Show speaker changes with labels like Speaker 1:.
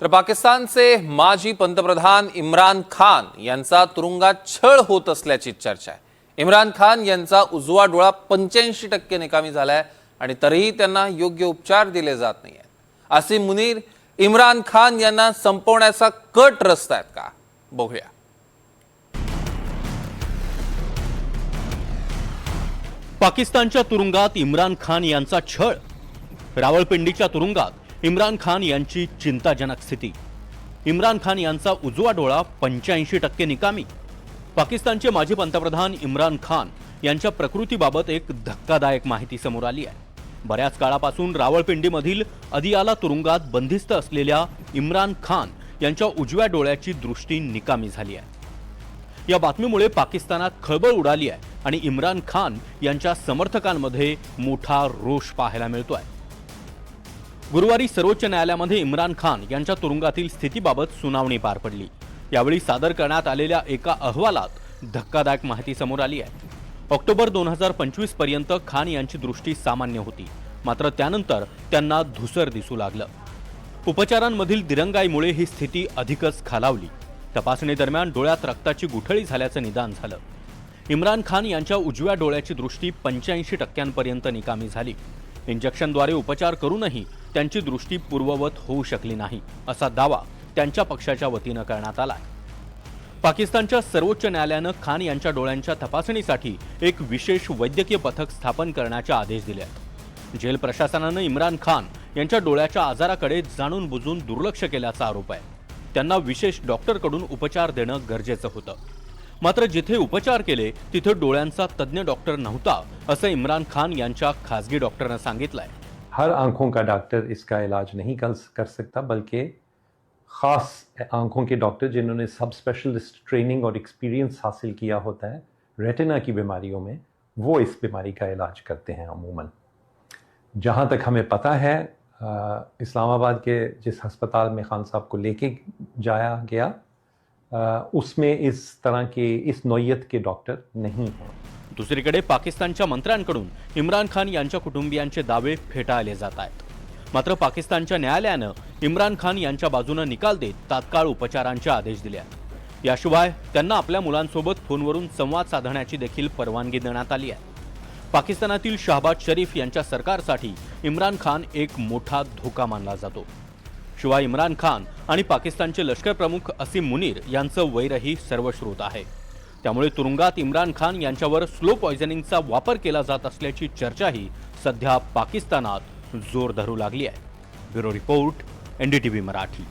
Speaker 1: तर पाकिस्तानचे माजी पंतप्रधान इम्रान खान यांचा तुरुंगात छळ होत असल्याची चर्चा आहे. इम्रान खान यांचा उजवा डोळा पंच्याऐंशी टक्के निकामी झालाय आणि तरीही त्यांना योग्य उपचार दिले जात नाही आहेत असीम मुनीर इम्रान खान यांना संपवण्याचा कट रचतायत का? बघूया.
Speaker 2: पाकिस्तानच्या तुरुंगात इम्रान खान यांचा छळ. रावळपिंडीच्या तुरुंगात इम्रान खान यांची चिंताजनक स्थिती. इम्रान खान यांचा उजवा डोळा पंच्याऐंशी टक्के निकामी. पाकिस्तानचे माजी पंतप्रधान इम्रान खान यांच्या प्रकृतीबाबत एक धक्कादायक माहिती समोर आली आहे. बऱ्याच काळापासून रावळपिंडीमधील अदियाला तुरुंगात बंदिस्त असलेल्या इम्रान खान यांच्या उजव्या डोळ्याची दृष्टी निकामी झाली आहे. या बातमीमुळे पाकिस्तानात खळबळ उडाली आहे आणि इम्रान खान यांच्या समर्थकांमध्ये मोठा रोष पाहायला मिळतोय. गुरुवारी सर्वोच्च न्यायालयामध्ये इम्रान खान यांच्या तुरुंगातील स्थितीबाबत सुनावणी पार पडली. यावेळी सादर करण्यात आलेल्या एका अहवालात धक्कादायक माहिती समोर आली आहे. ऑक्टोबर दोन हजार पंचवीसपर्यंत खान यांची दृष्टी सामान्य होती. मात्र त्यानंतर त्यांना धुसर दिसू लागलं. उपचारांमधील दिरंगाईमुळे ही स्थिती अधिकच खालावली. तपासणीदरम्यान डोळ्यात रक्ताची गुठळी झाल्याचं निदान झालं. इम्रान खान यांच्या उजव्या डोळ्याची दृष्टी पंच्याऐंशी टक्क्यांपर्यंत निकामी झाली. इंजेक्शनद्वारे उपचार करूनही त्यांची दृष्टी पूर्ववत होऊ शकली नाही असा दावा त्यांच्या पक्षाच्या वतीनं करण्यात आला पाकिस्तानच्या सर्वोच्च न्यायालयानं खान यांच्या डोळ्यांच्या तपासणीसाठी एक विशेष वैद्यकीय पथक स्थापन करण्याचे आदेश दिले आहेत. जेल प्रशासनानं इम्रान खान यांच्या डोळ्याच्या आजाराकडे जाणून बुजून दुर्लक्ष केल्याचा आरोप आहे. त्यांना विशेष डॉक्टरकडून उपचार देणं गरजेचं होतं. मात्र जिथे उपचार केले तिथे डोळ्यांचा तज्ज्ञ डॉक्टर नव्हता असं इम्रान खान यांच्या खासगी डॉक्टरनं सांगितलंय.
Speaker 3: हर आँखों का डॉक्टर इसका इलाज नहीं कर सकता, बल्कि ख़ास आँखों के डॉक्टर जिन्होंने सब स्पेशलिस्ट ट्रेनिंग और एक्सपीरियंस हासिल किया होता है रेटिना की बीमारियों में, वो इस बीमारी का इलाज करते हैं अमूमन। जहाँ तक हमें पता है इस्लामाबाद के जिस अस्पताल में खान साहब को लेके जाया गया उसमें इस तरह के, इस नौयत के डॉक्टर नहीं हैं।
Speaker 2: दुसरीकडे पाकिस्तानच्या मंत्र्यांकडून इम्रान खान यांच्या कुटुंबियांचे दावे फेटाळले जात आहेत. मात्र पाकिस्तानच्या न्यायालयानं इम्रान खान यांच्या बाजूनं निकाल देत तात्काळ उपचारांचे आदेश दिले आहेत. याशिवाय त्यांना आपल्या मुलांसोबत फोनवरून संवाद साधण्याची देखील परवानगी देण्यात आली आहे. पाकिस्तानातील शहबाज शरीफ यांच्या सरकारसाठी इम्रान खान एक मोठा धोका मानला जातो. शिवाय इम्रान खान आणि पाकिस्तानचे लष्कर प्रमुख असीम मुनीर यांचं वैरही सर्वश्रुत आहे. त्यामुळे तुरुंगात इम्रान खान यांच्यावर स्लो पॉयझनिंगचा वापर केला जात असल्याची चर्चाही सध्या पाकिस्तानात जोर धरू लागली आहे. Bureau report NDTV Marathi.